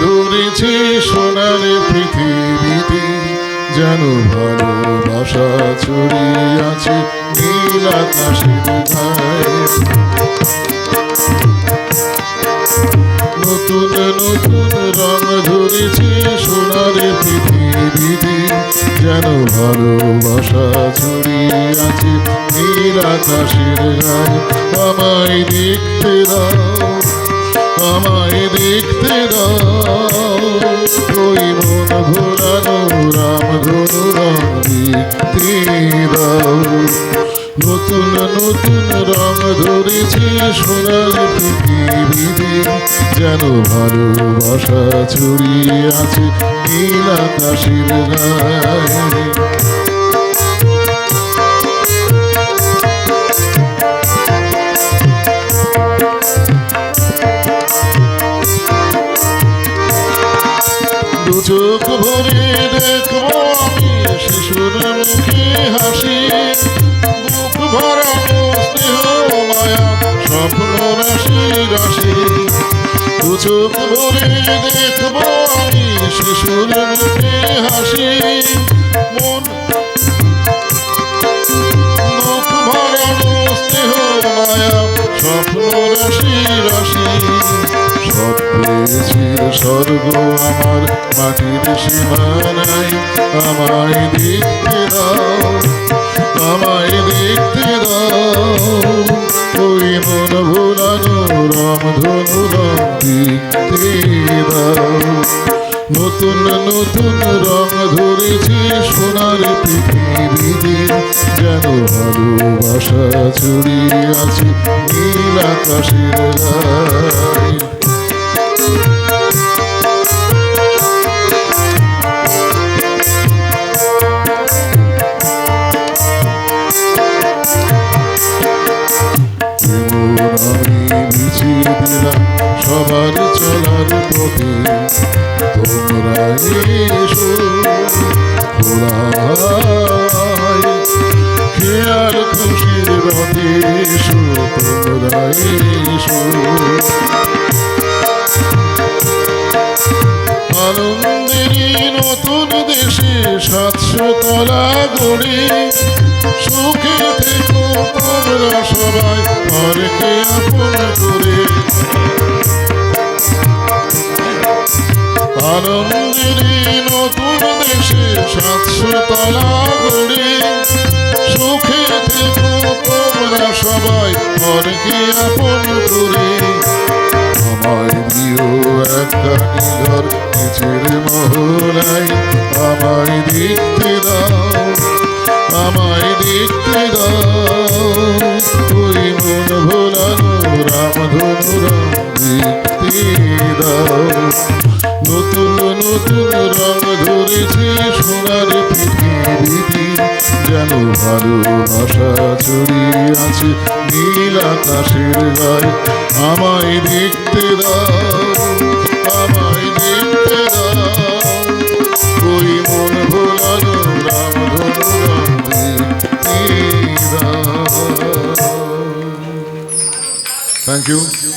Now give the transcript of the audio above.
ধরেছে সোনার পৃথিবীতে, যেন ভালোবাসা ছড়িয়ে আছে নীল নতুন নতুন রং ধরেছে সোনার পৃথিবীতে, যেন ভালোবাসা ছড়িয়ে আছে নীল আকাশের গায়ে আমায় দেখতে দাও। দাও। ওই মন ভোলানো, রাম ধনু রং দেখতে নতুন নতুন রং ধরেছে সোনার পৃথিবীতে। যেন ভালোবাসা ছড়িয়ে আছে নীল আকাশের চোখ ভরে আমি শিশুর মুখে হাসি। বুক ভরানো স্নেহ মায়া, স্বপ্ন রাশি রাশি দু চোখ ভরে দেখব আমি শিশুর মুখে হাসি। মন মুখ ভরানো স্নেহ মায়া, স্বপ্ন রাশি রাশি সব পেয়েছির স্বর্গ আমার, মাটির সীমানায় আমায় দেখতে দাও, আমায় দেখতে দাও। ওই মন ভোলানো রাম ধনু রং দেখতে দাও। নতুন নতুন রং ধরেছে সোনার পৃথিবীতে, যেন ভালোবাসা ছড়িয়ে আছে নীল আকাশের গায়ে সবার চলার পথে তোমরা এসো। খোলায় খেয়াল খুশির রথে এসো, তোমরা এসো। আনন্দেরই নতুন দেশে সাতশো তলা গড়ে সুখে তোমরা সবাই আনন্দেরই নতুন দেশে সাতশো তলা গড়ে সুখে থেকো তোমরা সবাই ঘরকে আপন করে। আমায় দেখতে দাও, আমায় দেখতে দাও। ভালোবাসা ছড়িয়াছে নীল আকাশের গায়ে। আমায় দেখতে দাও, আমায় দেখতে দাও। ওই মন ভোলানো রাম Thank রং